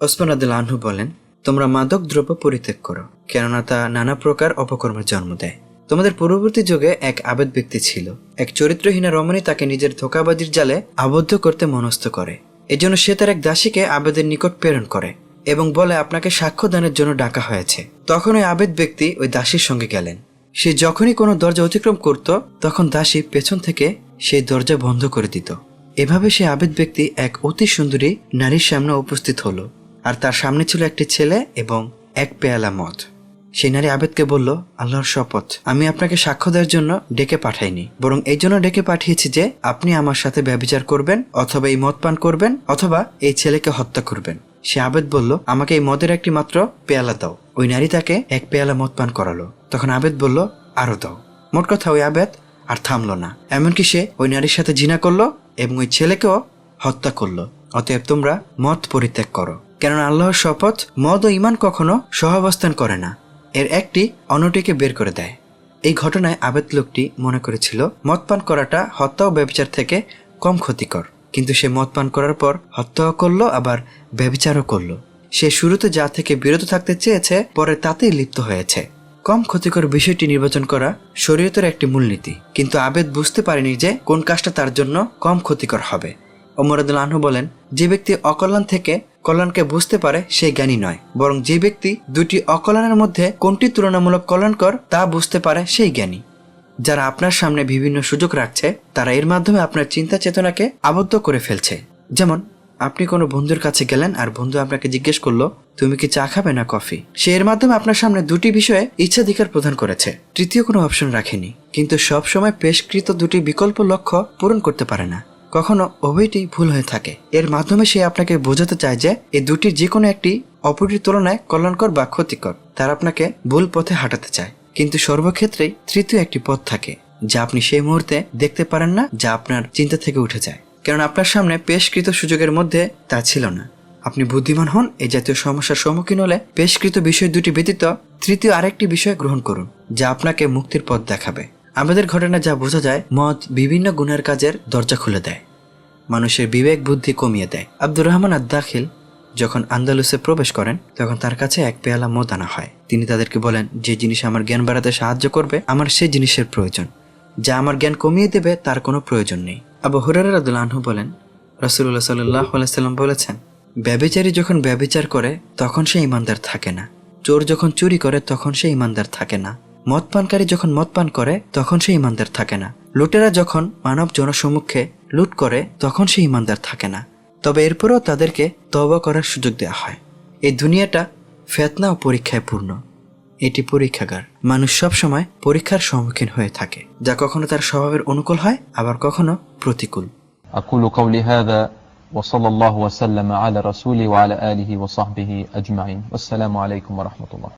ওসমান আদুল আনহু বলেন, তোমরা মাদক দ্রব্য পরিত্যাগ করো, কেননা তা নানা প্রকার অপকর্মের জন্ম দেয়। তোমাদের পূর্ববর্তী যুগে এক আবেদ ব্যক্তি ছিল। এক চরিত্রহীনা রমণী তাকে নিজের ধোকাবাজির জালে আবদ্ধ করতে মনস্থ করে। এজন্য সে তার এক দাসীকে আবেদের নিকট প্রেরণ করে এবং বলে, আপনাকে সাক্ষ্য দানের জন্য ডাকা হয়েছে। তখন ওই আবেদ ব্যক্তি ওই দাসীর সঙ্গে গেলেন। সে যখনই কোনো দরজা অতিক্রম করত, তখন দাসী পেছন থেকে সেই দরজা বন্ধ করে দিত। এভাবে সে আবেদ ব্যক্তি এক অতি সুন্দরী নারীর সামনে উপস্থিত হলো। আর তার সামনে ছিল একটি ছেলে এবং এক পেয়ালা মদ। সেই নারী আবেদকে বলল, আল্লাহর শপথ, আমি আপনাকে সাক্ষ্য দেওয়ার জন্য ডেকে পাঠাইনি। বরং এই জন্য ডেকে পাঠিয়েছি যে আপনি আমার সাথে ব্যবচার করবেন অথবা এই মদ পান করবেন অথবা এই ছেলেকে হত্যা করবেন। সে আবেদ বলল, আমাকে এই মদের একটি মাত্র পেয়ালা দাও। ওই নারী তাকে এক পেয়ালা মদ পান করালো। তখন আবেদ বলল, আরও দাও। মোট কথা, ওই আবেদ আর থামলো না। এমনকি সে ওই নারীর সাথে জিনা করল এবং ওই ছেলেকেও হত্যা করল। অতএব তোমরা মদ পরিত্যাগ করো। কেননা আল্লাহর শপথ, মদ ও ইমান কখনো সহাবস্থান করে না। এর একটি অন্যটিকে বের করে দেয়। এই ঘটনায় আবেদ লোকটি মনে করেছিল, মদ পান করাটা হত্যা ও ব্যবচার থেকে কম ক্ষতিকর। কিন্তু সে মদ পান করার পর হত্যাও করল, আবার ব্যবচারও করল। সে শুরুতে যা থেকে বিরত থাকতে চেয়েছে, পরে তাতেই লিপ্ত হয়েছে। কম ক্ষতিকর বিষয়টি নির্বাচন করা শরীয়তের একটি মূলনীতি। কিন্তু আবেদ বুঝতে পারেনি যে কোন কাজটা তার জন্য কম ক্ষতিকর হবে। ওমরাদুল আনহু বলেন, যে ব্যক্তি অকল্যাণ থেকে কল্যাণকে বুঝতে পারে সে জ্ঞানী নয়, বরং যে ব্যক্তি দুটি অকল্যাণের মধ্যে কোনটি তুলনামূলক কল্যাণকর তা বুঝতে পারে সেই জ্ঞানী। যারা আপনার সামনে বিভিন্ন সুযোগ রাখছে, তারা এর মাধ্যমে আপনার চিন্তা চেতনাকে আবদ্ধ করে ফেলছে। যেমন, আপনি কোনো বন্ধুর কাছে গেলেন আর বন্ধু আপনাকে জিজ্ঞেস করল, তুমি কি চা খাবে না কফি? সে এর মাধ্যমে আপনার সামনে দুটি বিষয়ে ইচ্ছাধিকার প্রদান করেছে। তৃতীয় কোনো অপশন রাখেনি, কিন্তু সব সময় পেশকৃত দুটি বিকল্প লক্ষ্য পূরণ করতে পারে না। কখনো উভয়টি ভুল হয়ে থাকে। এর মাধ্যমে সে আপনাকে বোঝাতে চায় যে এই দুটির যে কোনো একটি অপরটির তুলনায় কল্যাণকর বা ক্ষতিকর। তার আপনাকে ভুল পথে হাঁটাতে চায়। কিন্তু সর্বক্ষেত্রেই তৃতীয় একটি পথ থাকে, যা আপনি সেই মুহূর্তে দেখতে পারেন না, যা আপনার চিন্তা থেকে উঠে যায়। কারণ আপনার সামনে পেশকৃত সুযোগের মধ্যে তা ছিল না। আপনি বুদ্ধিমান হন এই জাতীয় সমস্যার সম্মুখীন হলে পেশকৃত বিষয় দুটি ব্যতীত তৃতীয় আরেকটি বিষয় গ্রহণ করুন, যা আপনাকে মুক্তির পথ দেখাবে। আমাদের ঘটনা যা বোঝা যায়, মদ বিভিন্ন গুণের কাজের দরজা খুলে দেয়। মানুষের বিবেক বুদ্ধি কমিয়ে দেয়। আব্দুর রহমান আদাখিল যখন আন্দালুসে প্রবেশ করেন, তখন তার কাছে এক পেয়ালা মদ আনা হয়। তিনি তাদেরকে বলেন, যে জিনিস আমার জ্ঞান বাড়াতে সাহায্য করবে, আমার সেই জিনিসের প্রয়োজন। যা আমার জ্ঞান কমিয়ে দেবে, তার কোনো প্রয়োজন নেই। আবু হুরারাদুল আনহু বলেন রসুল্লাহ সাল্লাহ আলাইসাল্লাম বলেছেন, ব্যবিচারী যখন ব্যবিচার করে, তখন সে ইমানদার থাকে না। চোর যখন চুরি করে, তখন সে ইমানদার থাকে না। মদ পানকারী যখন মদ পান করে তখন সে ইমানদার থাকে না লুটেরা যখন মানব জনসম্মুখে লুট করে তখন সে ইমানদার থাকে না তবে এরপরও তাদেরকে তবা করার সুযোগ দেওয়া হয় এই দুনিয়াটা ফেতনা ও পরীক্ষায় পূর্ণ এটি পরীক্ষাগার মানুষ সব সময় পরীক্ষার সম্মুখীন হয়ে থাকে যা কখনো তার স্বভাবের অনুকূল হয় আবার কখনো প্রতিকূল أقول قولي هذا وصلى الله وسلم على رسوله وعلى آله وصحبه أجمعين والسلام عليكم ورحمة الله